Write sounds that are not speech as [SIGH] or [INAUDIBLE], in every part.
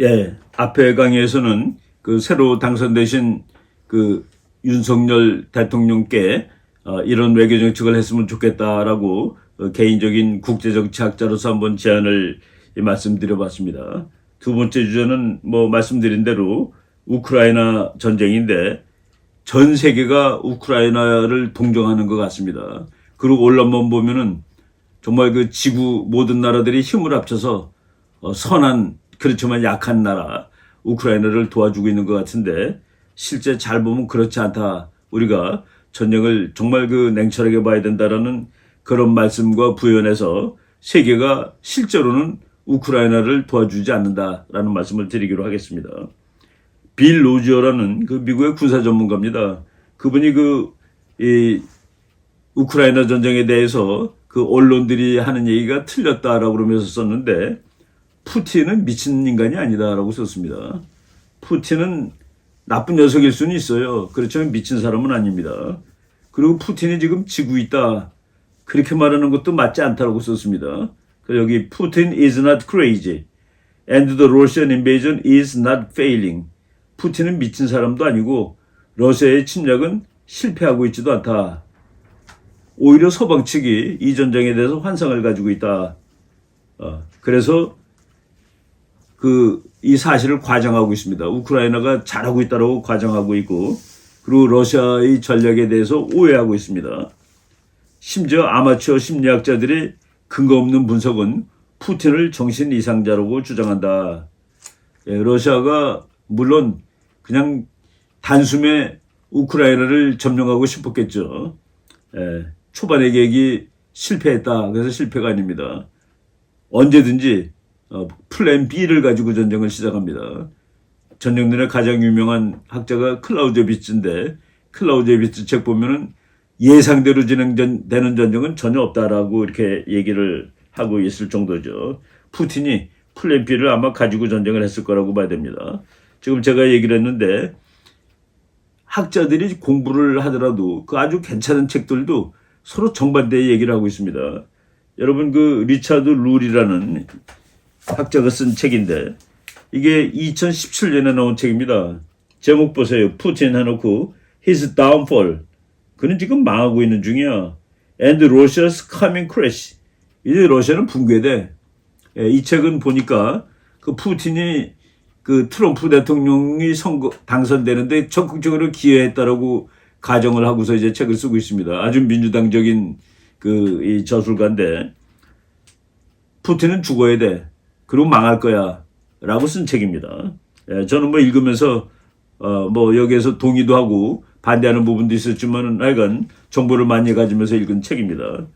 예, 앞에 강의에서는 그 새로 당선되신 그 윤석열 대통령께 어, 이런 외교 정책을 했으면 좋겠다라고 어, 개인적인 국제 정치학자로서 한번 제안을 예, 말씀드려봤습니다. 두 번째 주제는 뭐 말씀드린 대로 우크라이나 전쟁인데 전 세계가 우크라이나를 동정하는 것 같습니다. 그리고 올라만 보면은 정말 그 지구 모든 나라들이 힘을 합쳐서 어, 선한 그렇지만 약한 나라 우크라이나를 도와주고 있는 것 같은데 실제 잘 보면 그렇지 않다. 우리가 전쟁을 정말 그 냉철하게 봐야 된다라는 그런 말씀과 부연해서 세계가 실제로는 우크라이나를 도와주지 않는다라는 말씀을 드리기로 하겠습니다. 빌 로지어라는 그 미국의 군사 전문가입니다. 그분이 그, 이, 우크라이나 전쟁에 대해서 그 언론들이 하는 얘기가 틀렸다라고 그러면서 썼는데, 푸틴은 미친 인간이 아니다라고 썼습니다. 푸틴은 나쁜 녀석일 수는 있어요. 그렇지만 미친 사람은 아닙니다. 그리고 푸틴이 지금 지고 있다. 그렇게 말하는 것도 맞지 않다라고 썼습니다. 여기 푸틴 is not crazy and the Russian invasion is not failing. 푸틴은 미친 사람도 아니고 러시아의 침략은 실패하고 있지도 않다. 오히려 서방 측이 이 전쟁에 대해서 환상을 가지고 있다. 어, 그래서 그 이 사실을 과장하고 있습니다. 우크라이나가 잘하고 있다고 과장하고 있고 그리고 러시아의 전략에 대해서 오해하고 있습니다. 심지어 아마추어 심리학자들이 근거 없는 분석은 푸틴을 정신 이상자라고 주장한다. 예, 러시아가 물론 그냥 단숨에 우크라이나를 점령하고 싶었겠죠. 예, 초반의 계획이 실패했다. 그래서 실패가 아닙니다. 언제든지 어, 플랜 B를 가지고 전쟁을 시작합니다. 전쟁들의 가장 유명한 학자가 클라우제비츠인데 클라우제비츠 책 보면은 예상대로 진행되는 전쟁은 전혀 없다라고 이렇게 얘기를 하고 있을 정도죠. 푸틴이 플랜 B를 아마 가지고 전쟁을 했을 거라고 봐야 됩니다. 지금 제가 얘기를 했는데 학자들이 공부를 하더라도 그 아주 괜찮은 책들도 서로 정반대의 얘기를 하고 있습니다. 여러분 그 리차드 룰이라는 학자가 쓴 책인데 이게 2017년에 나온 책입니다. 제목 보세요. 푸틴 해놓고 His Downfall. 그는 지금 망하고 있는 중이야. And Russia's Coming Crash. 이제 러시아는 붕괴돼. 예, 이 책은 보니까 그 푸틴이 그 트럼프 대통령이 선거 당선되는데 적극적으로 기여했다라고 가정을 하고서 이제 책을 쓰고 있습니다. 아주 민주당적인 그 이 저술가인데 푸틴은 죽어야 돼. 그리고 망할 거야. 라고 쓴 책입니다. 예, 저는 뭐 읽으면서, 어, 뭐 여기에서 동의도 하고 반대하는 부분도 있었지만은 하여간 정보를 많이 가지면서 읽은 책입니다.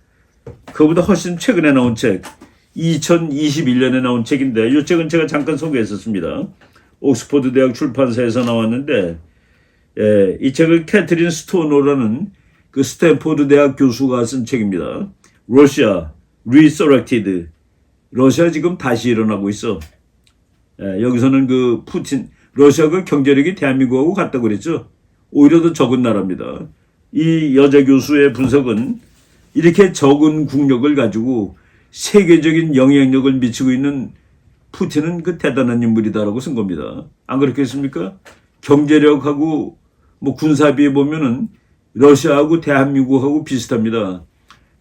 그보다 훨씬 최근에 나온 책, 2021년에 나온 책인데 이 책은 제가 잠깐 소개했었습니다. 옥스퍼드 대학 출판사에서 나왔는데 예, 이 책을 캐트린 스토노라는 그 스탠포드 대학 교수가 쓴 책입니다. 러시아 리서렉티드 러시아 지금 다시 일어나고 있어. 예, 여기서는 그 푸틴 러시아가 경제력이 대한민국하고 같다고 그랬죠. 오히려 더 적은 나라입니다. 이 여자 교수의 분석은 이렇게 적은 국력을 가지고 세계적인 영향력을 미치고 있는 푸틴은 그 대단한 인물이다라고 쓴 겁니다. 안 그렇겠습니까? 경제력하고 뭐 군사비에 보면은 러시아하고 대한민국하고 비슷합니다.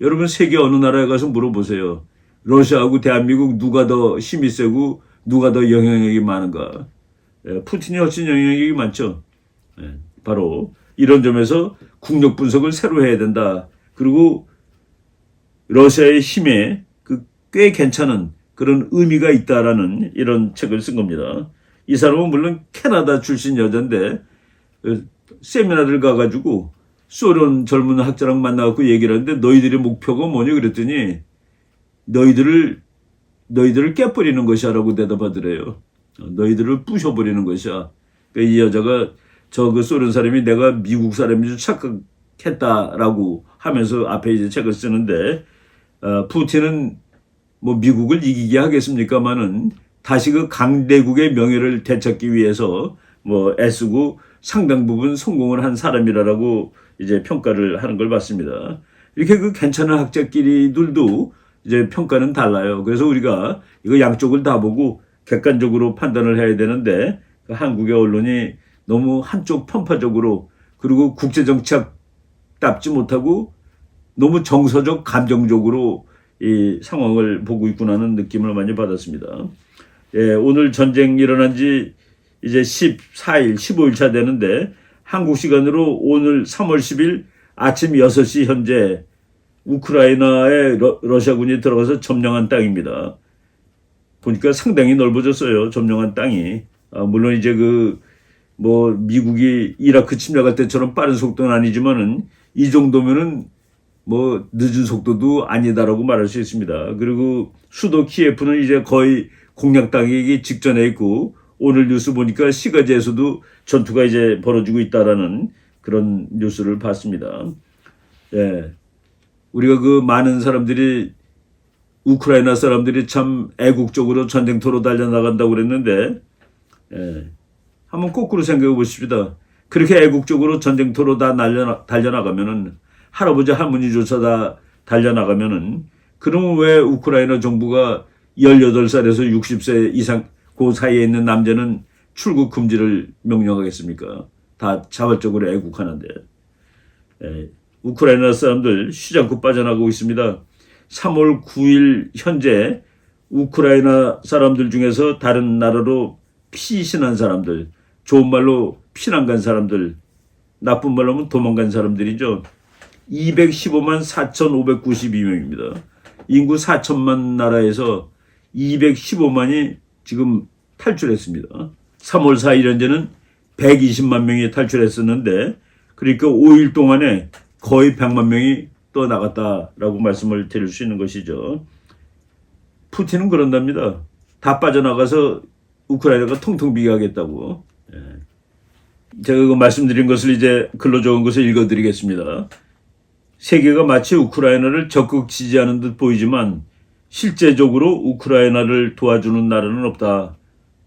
여러분 세계 어느 나라에 가서 물어보세요. 러시아하고 대한민국 누가 더 힘이 세고 누가 더 영향력이 많은가? 예, 푸틴이 훨씬 영향력이 많죠. 예, 바로 이런 점에서 국력 분석을 새로 해야 된다. 그리고 러시아의 힘에 그 꽤 괜찮은 그런 의미가 있다라는 이런 책을 쓴 겁니다. 이 사람은 물론 캐나다 출신 여자인데 그 세미나를 가가지고 소련 젊은 학자랑 만나갖고 얘기를 하는데 너희들의 목표가 뭐냐 그랬더니 너희들을 너희들을 깨버리는 것이야라고 대답하더래요. 어, 너희들을 부셔버리는 것이야. 그러니까 이 여자가 저그 소련 사람이 내가 미국 사람인 줄 착각했다라고 하면서 앞에 이제 책을 쓰는데 어, 푸틴은 뭐 미국을 이기게 하겠습니까마는 다시 그 강대국의 명예를 되찾기 위해서 뭐 애쓰고 상당 부분 성공을 한 사람이라고 이제 평가를 하는 걸 봤습니다. 이렇게 그 괜찮은 학자끼리들도 이제 평가는 달라요. 그래서 우리가 이거 양쪽을 다 보고 객관적으로 판단을 해야 되는데 그 한국의 언론이 너무 한쪽 편파적으로 그리고 국제 정치학답지 못하고 너무 정서적 감정적으로 이 상황을 보고 있구나는 느낌을 많이 받았습니다. 예, 오늘 전쟁 일어난 지 이제 14일, 15일 차 되는데 한국 시간으로 오늘 3월 10일 아침 6시 현재 우크라이나에 러, 러시아군이 들어가서 점령한 땅입니다. 보니까 상당히 넓어졌어요. 점령한 땅이. 아, 물론 이제 그 뭐 미국이 이라크 침략할 때처럼 빠른 속도는 아니지만은 이 정도면은 뭐 늦은 속도도 아니다라고 말할 수 있습니다. 그리고 수도 키예프는 이제 거의 공략 당하기 직전에 있고 오늘 뉴스 보니까 시가지에서도 전투가 이제 벌어지고 있다라는 그런 뉴스를 봤습니다. 예. 우리가 그 많은 사람들이 우크라이나 사람들이 참 애국적으로 전쟁터로 달려나간다고 그랬는데 예. 한번 거꾸로 생각해 보십시다. 그렇게 애국적으로 전쟁터로 다 날려, 달려나가면은 할아버지 할머니조차 다 달려나가면은 그러면 왜 우크라이나 정부가 18살에서 60세 이상 그 사이에 있는 남자는 출국 금지를 명령하겠습니까? 다 자발적으로 애국하는데. 예, 우크라이나 사람들 쉬지 않고 빠져나가고 있습니다. 3월 9일 현재 우크라이나 사람들 중에서 다른 나라로 피신한 사람들, 좋은 말로 피난 간 사람들, 나쁜 말로 하면 도망간 사람들이죠. 215만 4,592명입니다. 인구 4천만 나라에서 215만이 지금 탈출했습니다. 3월 4일 현재는 120만 명이 탈출했었는데 그러니까 5일 동안에 거의 100만 명이 또 나갔다라고 말씀을 드릴 수 있는 것이죠. 푸틴은 그런답니다. 다 빠져나가서 우크라이나가 통통 비게 하겠다고. 예. 제가 그 말씀드린 것을 이제 글로 적은 것을 읽어드리겠습니다. 세계가 마치 우크라이나를 적극 지지하는 듯 보이지만 실제적으로 우크라이나를 도와주는 나라는 없다.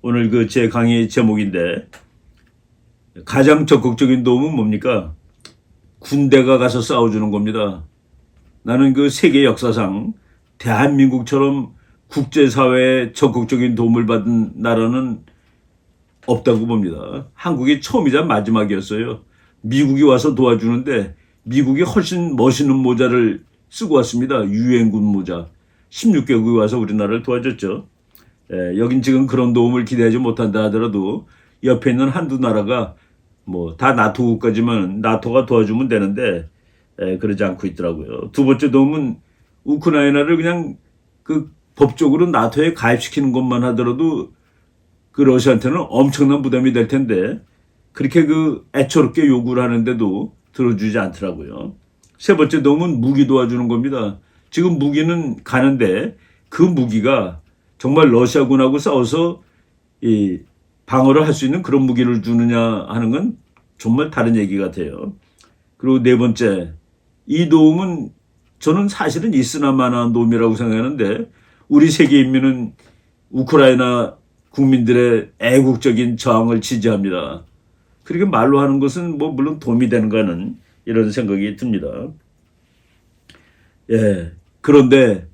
오늘 그 제 강의 제목인데 가장 적극적인 도움은 뭡니까? 군대가 가서 싸워주는 겁니다. 나는 그 세계 역사상 대한민국처럼 국제사회에 적극적인 도움을 받은 나라는 없다고 봅니다. 한국이 처음이자 마지막이었어요. 미국이 와서 도와주는데 미국이 훨씬 멋있는 모자를 쓰고 왔습니다. 유엔군 모자. 16개국이 와서 우리나라를 도와줬죠. 예, 여긴 지금 그런 도움을 기대하지 못한다 하더라도 옆에 있는 한두 나라가 뭐 다 나토 국가지만 나토가 도와주면 되는데 예, 그러지 않고 있더라고요. 두 번째 도움은 우크라이나를 그냥 그 법적으로 나토에 가입시키는 것만 하더라도 그 러시아한테는 엄청난 부담이 될 텐데 그렇게 그 애처롭게 요구를 하는데도 들어주지 않더라고요. 세 번째 도움은 무기 도와주는 겁니다. 지금 무기는 가는데 그 무기가 정말 러시아군하고 싸워서 이 방어를 할 수 있는 그런 무기를 주느냐 하는 건 정말 다른 얘기 같아요. 그리고 네 번째, 이 도움은 저는 사실은 있으나 마나한 도움이라고 생각하는데 우리 세계 인민은 우크라이나 국민들의 애국적인 저항을 지지합니다. 그렇게 말로 하는 것은 뭐 물론 도움이 되는가는 이런 생각이 듭니다. 예. 그런데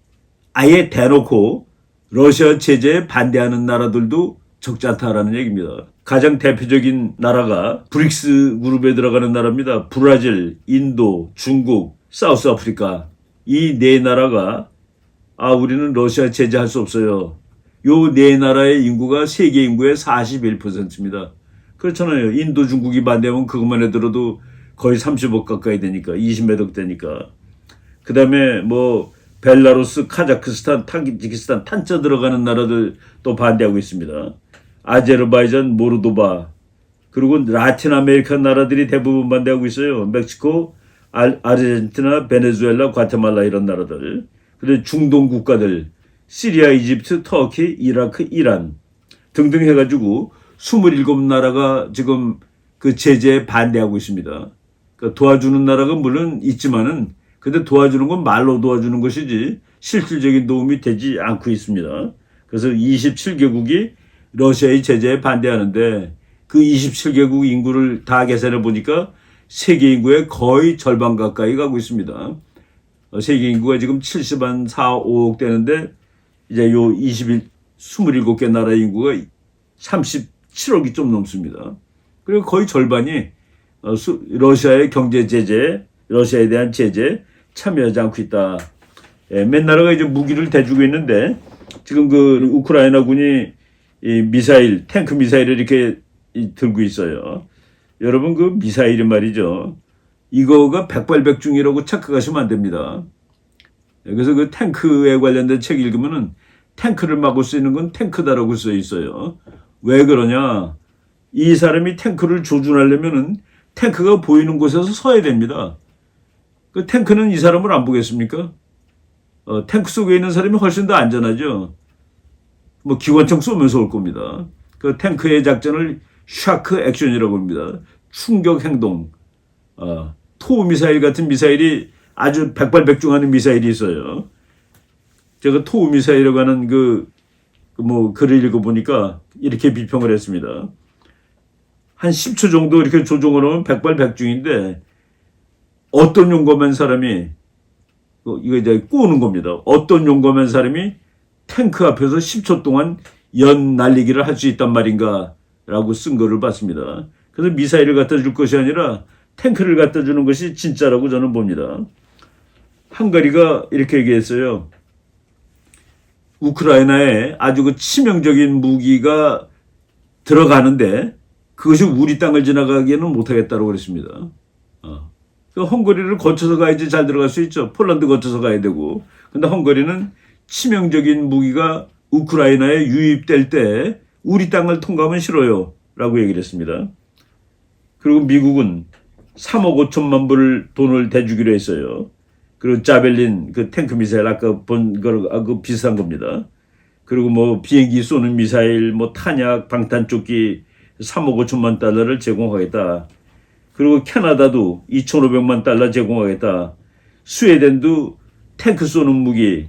아예 대놓고 러시아 제재에 반대하는 나라들도 적지 않다라는 얘기입니다. 가장 대표적인 나라가 브릭스 그룹에 들어가는 나라입니다. 브라질, 인도, 중국, 사우스 아프리카. 이 네 나라가 아, 우리는 러시아 제재할 수 없어요. 요 네 나라의 인구가 세계 인구의 41%입니다. 그렇잖아요. 인도, 중국이 반대하면 그것만 해들어도 거의 30억 가까이 되니까, 20몇 억 되니까. 그 다음에 뭐, 벨라루스, 카자크스탄, 타기키스탄, 탄자 들어가는 나라들 또 반대하고 있습니다. 아제르바이잔, 모르도바, 그리고 라틴 아메리카 나라들이 대부분 반대하고 있어요. 멕시코, 알, 아르헨티나, 베네수엘라, 과테말라 이런 나라들. 그리고 중동 국가들, 시리아, 이집트, 터키, 이라크, 이란 등등 해가지고 27나라가 지금 그 제재에 반대하고 있습니다. 그러니까 도와주는 나라가 물론 있지만은 근데 도와주는 건 말로 도와주는 것이지 실질적인 도움이 되지 않고 있습니다. 그래서 27개국이 러시아의 제재에 반대하는데 그 27개국 인구를 다 계산해 보니까 세계 인구의 거의 절반 가까이 가고 있습니다. 어, 세계 인구가 지금 70만 4, 5억 되는데 이제 요 21, 27개 나라 인구가 37억이 좀 넘습니다. 그리고 거의 절반이 어, 수- 러시아의 경제 제재, 러시아에 대한 제재 참여하지 않고 있다. 예, 맨 나라가 이제 무기를 대주고 있는데 지금 그 우크라이나군이 이 미사일, 탱크 미사일을 이렇게 이- 들고 있어요. 여러분 그 미사일이 말이죠. 이거가 백발백중이라고 착각하시면 안 됩니다. 예, 그래서 그 탱크에 관련된 책 읽으면은 탱크를 막을 수 있는 건 탱크다라고 써 있어요. 왜 그러냐? 이 사람이 탱크를 조준하려면은 탱크가 보이는 곳에서 서야 됩니다. 그 탱크는 이 사람을 안 보겠습니까? 어, 탱크 속에 있는 사람이 훨씬 더 안전하죠. 뭐 기관총 쏘면서 올 겁니다. 그 탱크의 작전을 샤크 액션이라고 합니다. 충격 행동. 어, 토 미사일 같은 미사일이 아주 백발백중하는 미사일이 있어요. 제가 토 미사일이라고 하는 그 뭐 글을 읽어보니까 이렇게 비평을 했습니다. 한 10초 정도 이렇게 조종을 하면 백발백중인데 어떤 용감한 사람이 어, 이거 이제 꼬는 겁니다. 어떤 용감한 사람이 탱크 앞에서 10초 동안 연 날리기를 할 수 있단 말인가 라고 쓴 거를 봤습니다. 그래서 미사일을 갖다 줄 것이 아니라 탱크를 갖다 주는 것이 진짜라고 저는 봅니다. 헝가리가 이렇게 얘기했어요. 우크라이나에 아주 그 치명적인 무기가 들어가는데 그것이 우리 땅을 지나가기에는 못하겠다고 그랬습니다. 어. 그 헝가리를 거쳐서 가야지 잘 들어갈 수 있죠. 폴란드 거쳐서 가야 되고. 근데 헝가리는 치명적인 무기가 우크라이나에 유입될 때 우리 땅을 통과하면 싫어요. 라고 얘기를 했습니다. 그리고 미국은 3억 5천만 불 돈을 대주기로 했어요. 그리고 자벨린 그 탱크 미사일 아까 본 거하고 비슷한 겁니다. 그리고 뭐 비행기 쏘는 미사일, 뭐 탄약, 방탄조끼 3억 5천만 달러를 제공하겠다. 그리고 캐나다도 2,500만 달러 제공하겠다. 스웨덴도 탱크 쏘는 무기,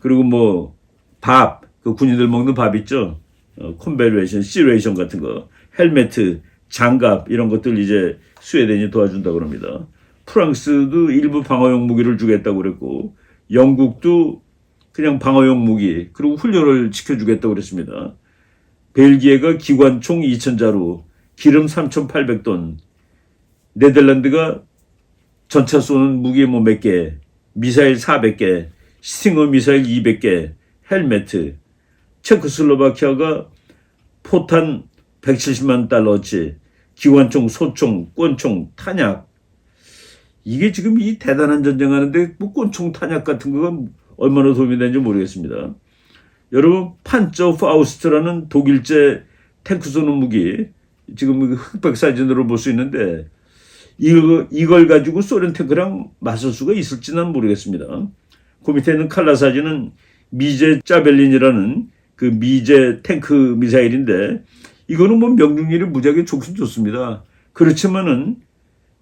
그리고 뭐 밥, 그 군인들 먹는 밥 있죠. 어, 콘벨레이션, 시레이션 같은 거, 헬메트, 장갑 이런 것들 이제 스웨덴이 도와준다고 합니다. 프랑스도 일부 방어용 무기를 주겠다고 그랬고 영국도 그냥 방어용 무기 그리고 훈련을 지켜주겠다고 그랬습니다. 벨기에가 기관총 2,000자루, 기름 3,800톤, 네덜란드가 전차 쏘는 무기 뭐 몇 개, 미사일 400개, 스팅어 미사일 200개, 헬메트, 체코슬로바키아가 포탄 170만 달러치, 기관총, 소총, 권총, 탄약. 이게 지금 이 대단한 전쟁하는데 뭐 권총, 탄약 같은 거가 얼마나 도움이 되는지 모르겠습니다. 여러분 판저 파우스트라는 독일제 탱크 쏘는 무기 지금 그 흑백 사진으로 볼 수 있는데 이걸 가지고 소련 탱크랑 맞설 수가 있을지는 모르겠습니다. 그 밑에 있는 칼라 사진은 미제 짜벨린이라는 그 미제 탱크 미사일인데 이거는 뭐 명중률이 무지하게 좋긴 좋습니다. 그렇지만은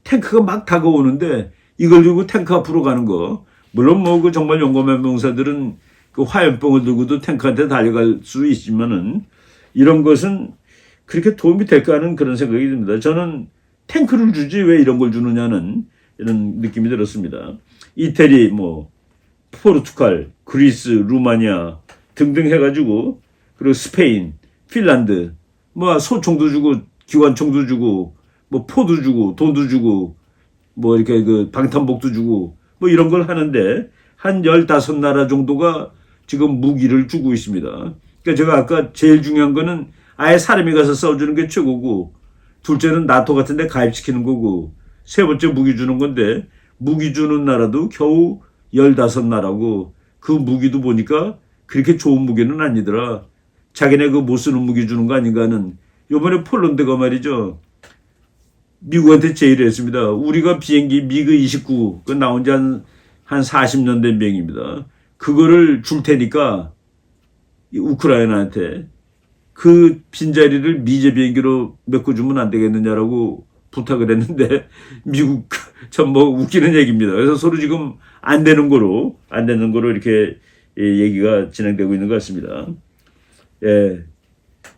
탱크가 막 다가오는데 이걸 들고 탱크 앞으로 가는 거 물론 뭐 그 정말 용감한 병사들은 그 화염병을 들고도 탱크한테 달려갈 수 있지만은 이런 것은 그렇게 도움이 될까 하는 그런 생각이 듭니다. 저는 탱크를 주지 왜 이런 걸 주느냐는 이런 느낌이 들었습니다. 이태리, 뭐 포르투갈, 그리스, 루마니아 등등 해가지고 그리고 스페인, 핀란드 뭐 소총도 주고 기관총도 주고 뭐 포도 주고 돈도 주고 뭐 이렇게 그 방탄복도 주고 뭐 이런 걸 하는데 한 15나라 정도가 지금 무기를 주고 있습니다. 그러니까 제가 아까 제일 중요한 거는 아예 사람이 가서 싸워주는 게 최고고 둘째는 나토 같은 데 가입시키는 거고 세 번째 무기 주는 건데 무기 주는 나라도 겨우 15나라고 그 무기도 보니까 그렇게 좋은 무기는 아니더라. 자기네 그 못 쓰는 무기 주는 거 아닌가 하는 요번에 폴란드가 말이죠. 미국한테 제의를 했습니다. 우리가 비행기 미그 29, 그 나온 지 한, 한 40년 된 비행기입니다. 그거를 줄 테니까 이 우크라이나한테 그 빈자리를 미제 비행기로 메꿔주면 안 되겠느냐라고 부탁을 했는데 [LAUGHS] 미국 참 뭐 웃기는 얘기입니다. 그래서 서로 지금 안 되는 거로 안 되는 거로 이렇게 예, 얘기가 진행되고 있는 것 같습니다. 예,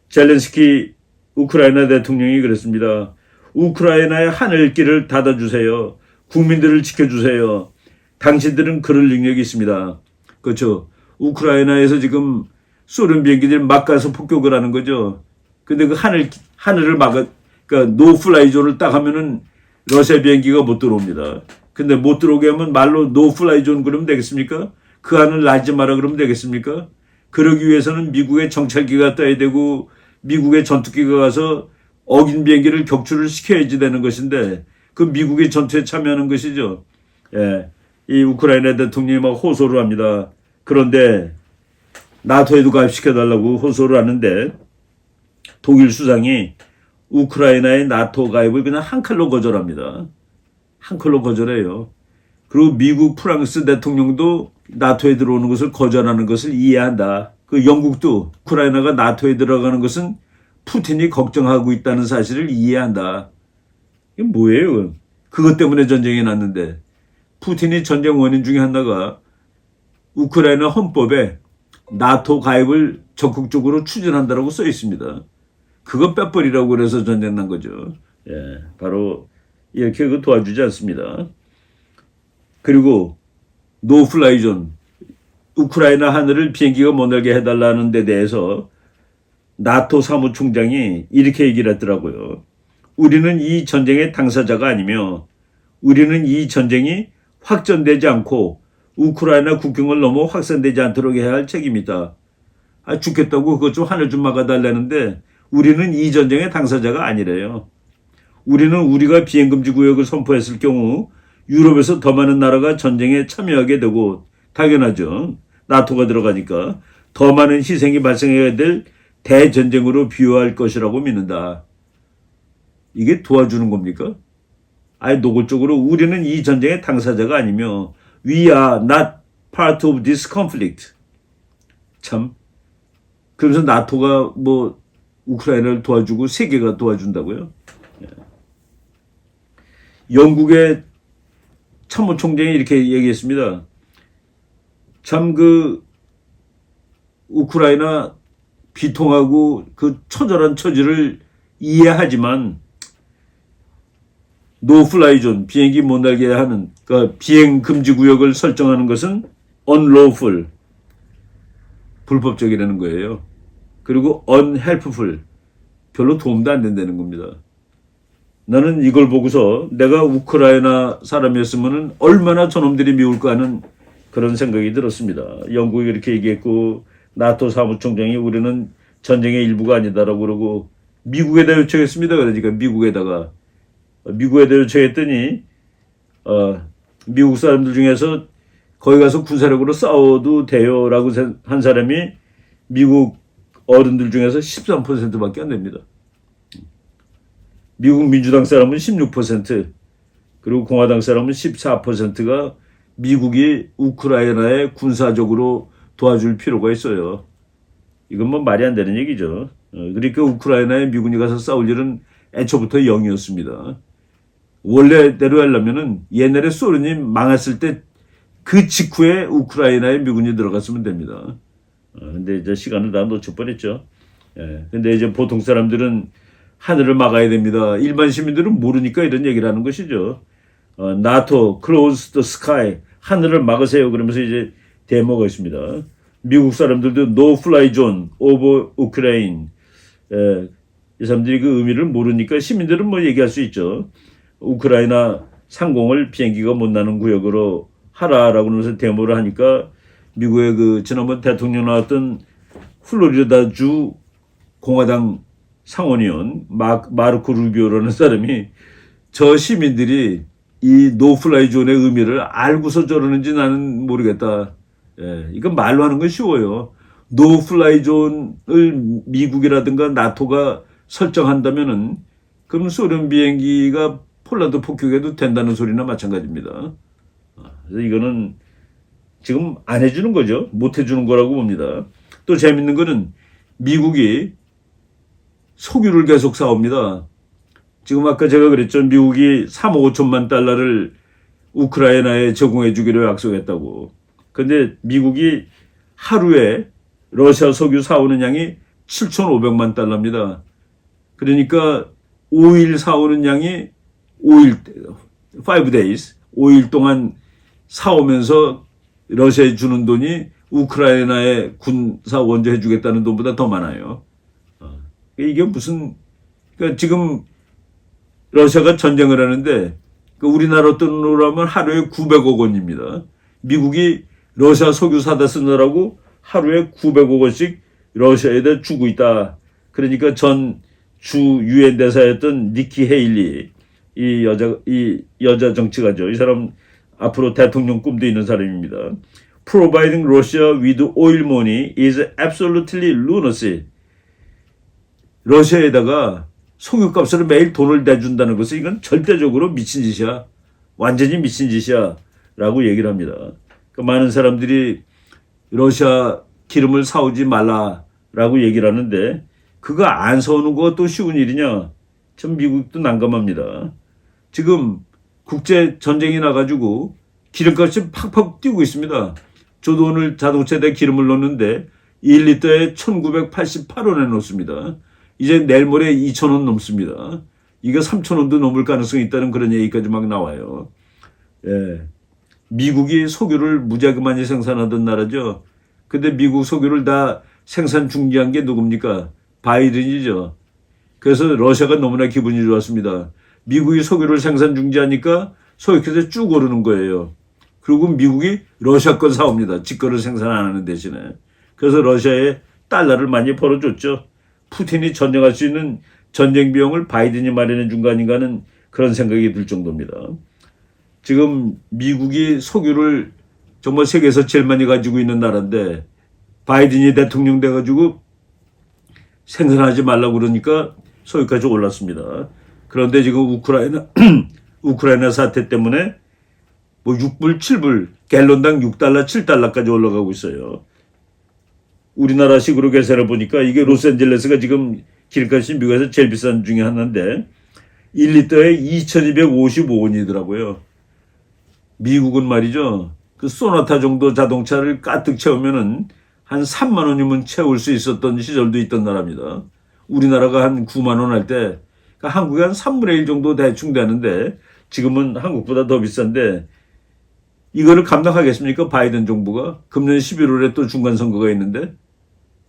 젤렌스키 우크라이나 대통령이 그랬습니다. 우크라이나의 하늘길을 닫아주세요. 국민들을 지켜주세요. 당신들은 그럴 능력이 있습니다. 그렇죠. 우크라이나에서 지금 소련 비행기들이 막 가서 폭격을 하는 거죠. 근데 그 하늘 하늘을 막아 그러니까 노 플라이 존을 딱 하면은 러시아 비행기가 못 들어옵니다. 근데 못 들어오게 하면 말로 노 플라이 존 그러면 되겠습니까? 그 하늘 날지 마라 그러면 되겠습니까? 그러기 위해서는 미국의 정찰기가 떠야 되고 미국의 전투기가 가서 어긴 비행기를 격추를 시켜야지 되는 것인데 그 미국의 전투에 참여하는 것이죠. 예. 이 우크라이나 대통령이 막 호소를 합니다. 그런데 나토에도 가입시켜달라고 호소를 하는데 독일 수상이 우크라이나의 나토 가입을 그냥 한 칼로 거절합니다. 한 칼로 거절해요. 그리고 미국, 프랑스 대통령도 나토에 들어오는 것을 거절하는 것을 이해한다. 그 영국도 우크라이나가 나토에 들어가는 것은 푸틴이 걱정하고 있다는 사실을 이해한다. 이게 뭐예요? 그것 때문에 전쟁이 났는데 푸틴이 전쟁 원인 중에 하나가 우크라이나 헌법에 나토 가입을 적극적으로 추진한다라고 써 있습니다. 그거 빼버리라고 그래서 전쟁 난 거죠. 예, 바로 이렇게 그 도와주지 않습니다. 그리고 노플라이 존 우크라이나 하늘을 비행기가 못 날게 해달라는 데 대해서 나토 사무총장이 이렇게 얘기를 했더라고요. 우리는 이 전쟁의 당사자가 아니며 우리는 이 전쟁이 확전되지 않고 우크라이나 국경을 넘어 확산되지 않도록 해야 할 책임이다. 아, 죽겠다고 그것 좀 하늘 좀 막아달라는데 우리는 이 전쟁의 당사자가 아니래요. 우리는 우리가 비행금지 구역을 선포했을 경우 유럽에서 더 많은 나라가 전쟁에 참여하게 되고 당연하죠. 나토가 들어가니까 더 많은 희생이 발생해야 될 대전쟁으로 비유할 것이라고 믿는다. 이게 도와주는 겁니까? 아예 노골적으로 우리는 이 전쟁의 당사자가 아니며 we are not part of this conflict. 참. 그러면서 나토가 뭐 우크라이나를 도와주고 세계가 도와준다고요? 예. 영국의 참모총장이 이렇게 얘기했습니다. 참 그 우크라이나 비통하고 그 처절한 처지를 이해하지만 노플라이 존 비행기 못 날게 하는 그 비행 금지 구역을 설정하는 것은 unlawful 불법적이라는 거예요. 그리고 unhelpful 별로 도움도 안 된다는 겁니다. 나는 이걸 보고서 내가 우크라이나 사람이었으면 얼마나 저놈들이 미울까 하는 그런 생각이 들었습니다. 영국이 이렇게 얘기했고 나토 사무총장이 우리는 전쟁의 일부가 아니다라고 그러고 미국에다 요청했습니다. 그러니까 미국에다가 미국에다 요청했더니 어, 미국 사람들 중에서 거기 가서 군사력으로 싸워도 돼요라고 한 사람이 미국 어른들 중에서 13%밖에 안 됩니다. 미국 민주당 사람은 16% 그리고 공화당 사람은 14%가 미국이 우크라이나에 군사적으로 도와줄 필요가 있어요. 이건 뭐 말이 안 되는 얘기죠. 어, 그러니까 우크라이나에 미군이 가서 싸울 일은 애초부터 0이었습니다. 원래대로 하려면은 옛날에 소련이 망했을 때 그 직후에 우크라이나에 미군이 들어갔으면 됩니다. 어, 근데 이제 시간을 다 놓쳐버렸죠. 예. 근데 이제 보통 사람들은 하늘을 막아야 됩니다. 일반 시민들은 모르니까 이런 얘기를 하는 것이죠. 어, 나토, close the sky. 하늘을 막으세요. 그러면서 이제 데모가 있습니다. 미국 사람들도 no fly zone over Ukraine. 예, 이 사람들이 그 의미를 모르니까 시민들은 뭐 얘기할 수 있죠. 우크라이나 상공을 비행기가 못 나는 구역으로 하라라고 하면서 데모를 하니까 미국의 그 지난번 대통령 나왔던 플로리다주 공화당 상원의원 마, 마르코 루비오라는 사람이 저 시민들이 이 노플라이 존의 의미를 알고서 저러는지 나는 모르겠다. 예, 이건 말로 하는 건 쉬워요. 노플라이 존을 미국이라든가 나토가 설정한다면은 그럼 소련 비행기가 폴란드 폭격해도 된다는 소리나 마찬가지입니다. 그래서 이거는 지금 안 해주는 거죠. 못 해주는 거라고 봅니다. 또 재밌는 거는 미국이 석유를 계속 사옵니다. 지금 아까 제가 그랬죠. 미국이 3억 5천만 달러를 우크라이나에 제공해 주기로 약속했다고. 근데 미국이 하루에 러시아 석유 사오는 양이 7,500만 달러입니다. 그러니까 5일 사오는 양이 5일, 5 days, 5일 동안 사오면서 러시아에 주는 돈이 우크라이나에 군사 원조 해주겠다는 돈보다 더 많아요. 어, 이게 무슨 그러니까 지금 러시아가 전쟁을 하는데 그 우리나라 돈으로 하면 하루에 900억 원입니다. 미국이 러시아 석유 사다 쓰느라고 하루에 900억 원씩 러시아에다 주고 있다. 그러니까 전 주 유엔 대사였던 니키 헤일리 이 여자 이 여자 정치가죠. 이 사람 앞으로 대통령 꿈도 있는 사람입니다. Providing Russia with oil money is absolutely lunacy. 러시아에다가 석유값으로 매일 돈을 내준다는 것은 이건 절대적으로 미친 짓이야. 완전히 미친 짓이야. 라고 얘기를 합니다. 그 많은 사람들이 러시아 기름을 사오지 말라라고 얘기를 하는데 그거 안 사오는 것도 쉬운 일이냐? 참 미국도 난감합니다. 지금 국제 전쟁이 나가지고 기름값이 팍팍 뛰고 있습니다. 저도 오늘 자동차에다 기름을 넣는데 1리터에 1988원에 넣습니다. 이제 내일 모레 2,000원 넘습니다. 이거 3,000원도 넘을 가능성이 있다는 그런 얘기까지 막 나와요. 예. 미국이 석유를 무지하게 많이 생산하던 나라죠. 근데 미국 석유를 다 생산 중지한 게 누굽니까? 바이든이죠. 그래서 러시아가 너무나 기분이 좋았습니다. 미국이 석유를 생산 중지하니까 석유값이 쭉 오르는 거예요. 그리고 미국이 러시아 건 사옵니다. 지 거를 생산 안 하는 대신에. 그래서 러시아에 달러를 많이 벌어줬죠. 푸틴이 전쟁할 수 있는 전쟁 비용을 바이든이 마련해 준 거 아닌가 하는 그런 생각이 들 정도입니다. 지금 미국이 석유를 정말 세계에서 제일 많이 가지고 있는 나라인데 바이든이 대통령 돼가지고 생산하지 말라고 그러니까 석유까지 올랐습니다. 그런데 지금 우크라이나 [CLEARS THROAT] 우크라이나 사태 때문에 뭐 6불, 7불, 갤론당 6달러, 7달러까지 올라가고 있어요. 우리나라식으로 계산해 보니까 이게 로스앤젤레스가 지금 기름값이 미국에서 제일 비싼 중에 하나인데 1리터에 2,255원이더라고요. 미국은 말이죠. 그 소나타 정도 자동차를 가득 채우면은 한 3만 원이면 채울 수 있었던 시절도 있던 나라입니다. 우리나라가 한 9만 원 할 때, 그러니까 한국이 한 3분의 1 정도 대충 되는데, 지금은 한국보다 더 비싼데, 이거를 감당하겠습니까? 바이든 정부가? 금년 11월에 또 중간 선거가 있는데,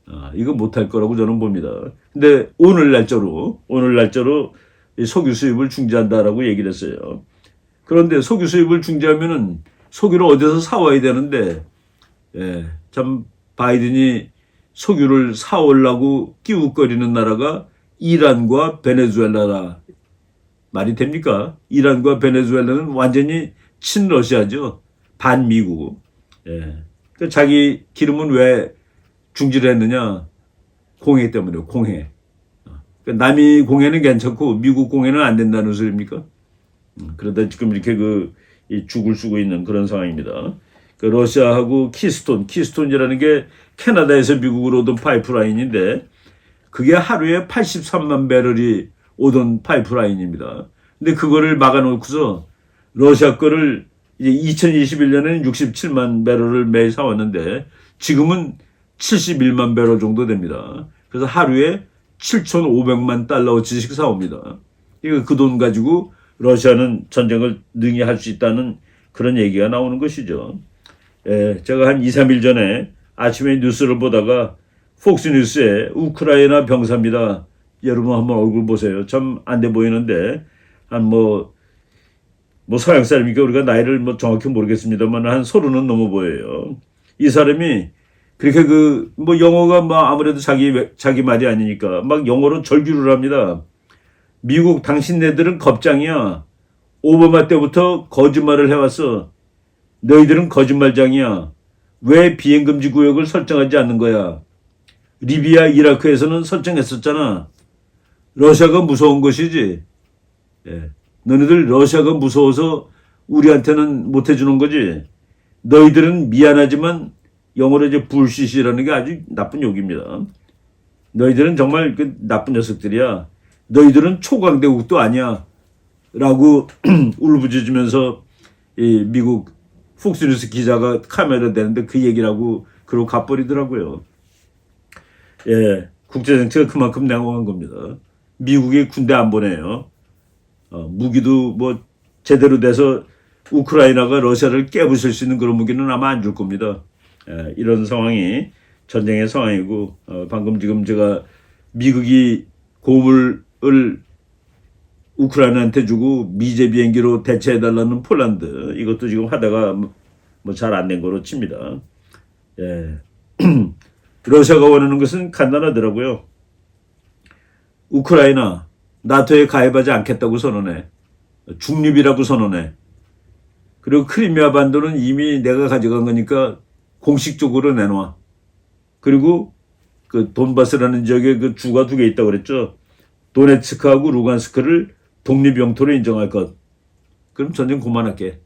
아, 이거 못할 거라고 저는 봅니다. 근데 오늘 날짜로, 오늘 날짜로 이 석유 수입을 중지한다라고 얘기를 했어요. 그런데 석유 수입을 중지하면은 석유를 어디서 사와야 되는데, 예, 참 바이든이 석유를 사오려고 끼우거리는 나라가 이란과 베네수엘라라 말이 됩니까? 이란과 베네수엘라는 완전히 친러시아죠. 반미국. 예. 그 자기 기름은 왜 중지를 했느냐? 공해 때문에 공해. 그 남이 공해는 괜찮고 미국 공해는 안 된다는 소리입니까? 음, 그러다 지금 이렇게 그이 죽을 쓰고 있는 그런 상황입니다. 그 러시아하고 키스톤, 키스톤이라는 게 캐나다에서 미국으로 오던 파이프라인인데 그게 하루에 83만 배럴이 오던 파이프라인입니다. 근데 그거를 막아놓고서 러시아 거를 이제 2021년에는 67만 배럴을 매일 사왔는데 지금은 71만 배럴 정도 됩니다. 그래서 하루에 7,500만 달러어치씩 사옵니다. 이거 그 돈 가지고 러시아는 전쟁을 능히 할 수 있다는 그런 얘기가 나오는 것이죠. 예, 제가 한 2, 3일 전에 아침에 뉴스를 보다가 폭스뉴스에 우크라이나 병사입니다. 여러분 한번 얼굴 보세요. 참 안 돼 보이는데 한뭐뭐 서양 사람이니까 우리가 나이를 뭐 정확히 모르겠습니다만 한 서른은 넘어 보여요. 이 사람이 그렇게 그 뭐 영어가 뭐 아무래도 자기 자기 말이 아니니까 막 영어로 절규를 합니다. 미국 당신네들은 겁장이야. 오바마 때부터 거짓말을 해왔어. 너희들은 거짓말장이야. 왜 비행금지 구역을 설정하지 않는 거야? 리비아, 이라크에서는 설정했었잖아. 러시아가 무서운 것이지. 예. 너희들 러시아가 무서워서 우리한테는 못 해주는 거지. 너희들은 미안하지만 영어로 이제 불시시라는 게 아주 나쁜 욕입니다. 너희들은 정말 그 나쁜 녀석들이야. 너희들은 초강대국도 아니야. 라고 [CLEARS THROAT] 울부짖으면서 이 미국 폭스뉴스 기자가 카메라 대는데 그 얘기라고 그러고 가버리더라고요. 예, 국제정치가 그만큼 냉혹한 겁니다. 미국이 군대 안 보내요. 어, 무기도 뭐 제대로 돼서 우크라이나가 러시아를 깨부술 수 있는 그런 무기는 아마 안 줄 겁니다. 에, 이런 상황이 전쟁의 상황이고 어, 방금 지금 제가 미국이 고물을 우크라이나한테 주고 미제 비행기로 대체해 달라는 폴란드 이것도 지금 하다가 뭐 잘 안 된 거로 칩니다. 예. [CLEARS THROAT] 러시아가 원하는 것은 간단하더라고요. 우크라이나 나토에 가입하지 않겠다고 선언해. 중립이라고 선언해. 그리고 크리미아 반도는 이미 내가 가져간 거니까 공식적으로 내놔. 그리고 그 돈바스라는 지역에 그 주가 두 개 있다고 그랬죠. 도네츠크하고 루간스크를 독립 영토로 인정할 것. 그럼 전쟁 그만할게.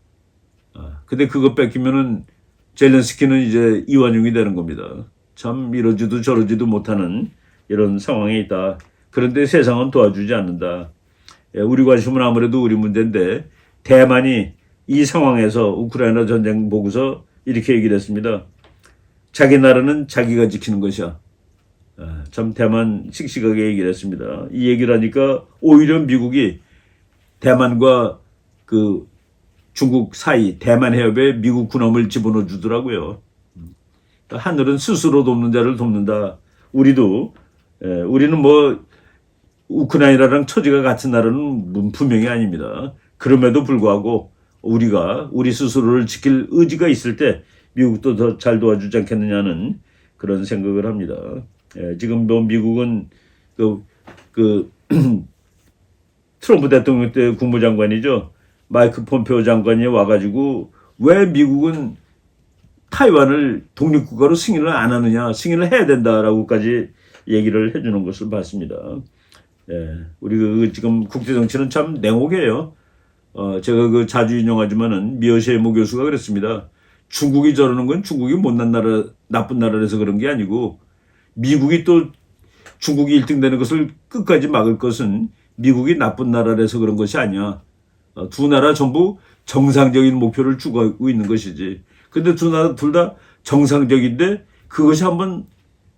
아, 근데 그거 뺏기면은 젤렌스키는 이제 이완용이 되는 겁니다. 참 이러지도 저러지도 못하는 이런 상황에 있다. 그런데 세상은 도와주지 않는다. 예, 우리 관심은 아무래도 우리 문제인데 대만이 이 상황에서 우크라이나 전쟁 보고서 이렇게 얘기를 했습니다. 자기 나라는 자기가 지키는 것이야. 아, 참 대만 씩씩하게 얘기를 했습니다. 이 얘기를 하니까 오히려 미국이 대만과 그 중국 사이 대만 해협에 미국 군함을 집어넣어 주더라고요. 하늘은 스스로 돕는 자를 돕는다. 우리도 예, 우리는 뭐 우크라이나랑 처지가 같은 나라는 문- 분명히 아닙니다. 그럼에도 불구하고 우리가 우리 스스로를 지킬 의지가 있을 때 미국도 더 잘 도와주지 않겠느냐는 그런 생각을 합니다. 예, 지금 뭐 미국은 그, 그 [CLEARS THROAT] 트럼프 대통령 때 국무장관이죠. 마이크 폼페오 장관이 와가지고 왜 미국은 타이완을 독립국가로 승인을 안 하느냐, 승인을 해야 된다라고까지 얘기를 해주는 것을 봤습니다. 예, 우리 그 지금 국제 정치는 참 냉혹해요. 어, 제가 그 자주 인용하지만은 미어시에모 교수가 그랬습니다. 중국이 저러는 건 중국이 못난 나라, 나쁜 나라라서 그런 게 아니고 미국이 또 중국이 1등 되는 것을 끝까지 막을 것은 미국이 나쁜 나라라서 그런 것이 아니야. 어, 두 나라 전부 정상적인 목표를 추구하고 있는 것이지. 근데 두 나라 둘 다 정상적인데 그것이 한번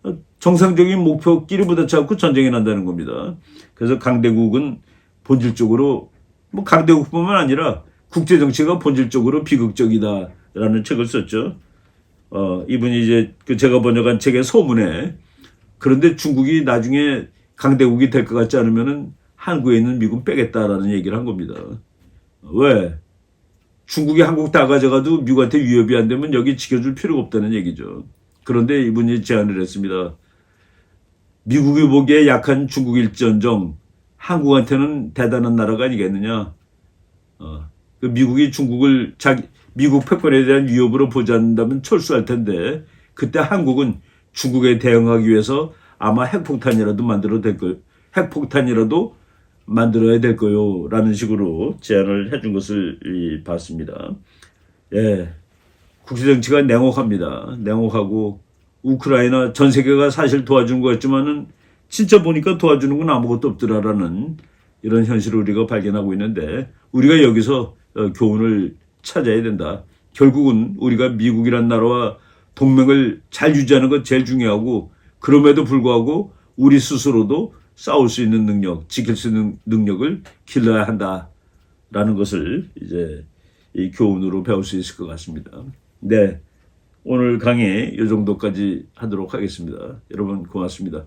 어, 정상적인 목표끼리 부딪혀 갖고 전쟁이 난다는 겁니다. 그래서 강대국은 본질적으로 뭐 강대국뿐만 아니라 국제 정치가 본질적으로 비극적이다라는 책을 썼죠. 어, 이분이 이제 그 제가 번역한 책의 소문에 그런데 중국이 나중에 강대국이 될 것 같지 않으면은 한국에 있는 미군 빼겠다라는 얘기를 한 겁니다. 왜? 중국이 한국 다 가져가도 미국한테 위협이 안 되면 여기 지켜줄 필요가 없다는 얘기죠. 그런데 이분이 제안을 했습니다. 미국이 보기에 약한 중국일전정 한국한테는 대단한 나라가 아니겠느냐. 어, 그 미국이 중국을 자기 미국 패권에 대한 위협으로 보지 않는다면 철수할 텐데 그때 한국은 중국에 대응하기 위해서 아마 핵폭탄이라도 만들어 될 거, 핵폭탄이라도 만들어야 될 거요 라는 식으로 제안을 해준 것을 이, 봤습니다. 예, 국제 정치가 냉혹합니다. 냉혹하고 우크라이나 전 세계가 사실 도와준 것 같지만은 진짜 보니까 도와주는 건 아무것도 없더라라는 이런 현실을 우리가 발견하고 있는데 우리가 여기서 어, 교훈을 찾아야 된다. 결국은 우리가 미국이란 나라와 동맹을 잘 유지하는 것 제일 중요하고 그럼에도 불구하고 우리 스스로도 싸울 수 있는 능력, 지킬 수 있는 능력을 길러야 한다라는 것을 이제 이 교훈으로 배울 수 있을 것 같습니다. 네. 오늘 강의 이 정도까지 하도록 하겠습니다. 여러분 고맙습니다.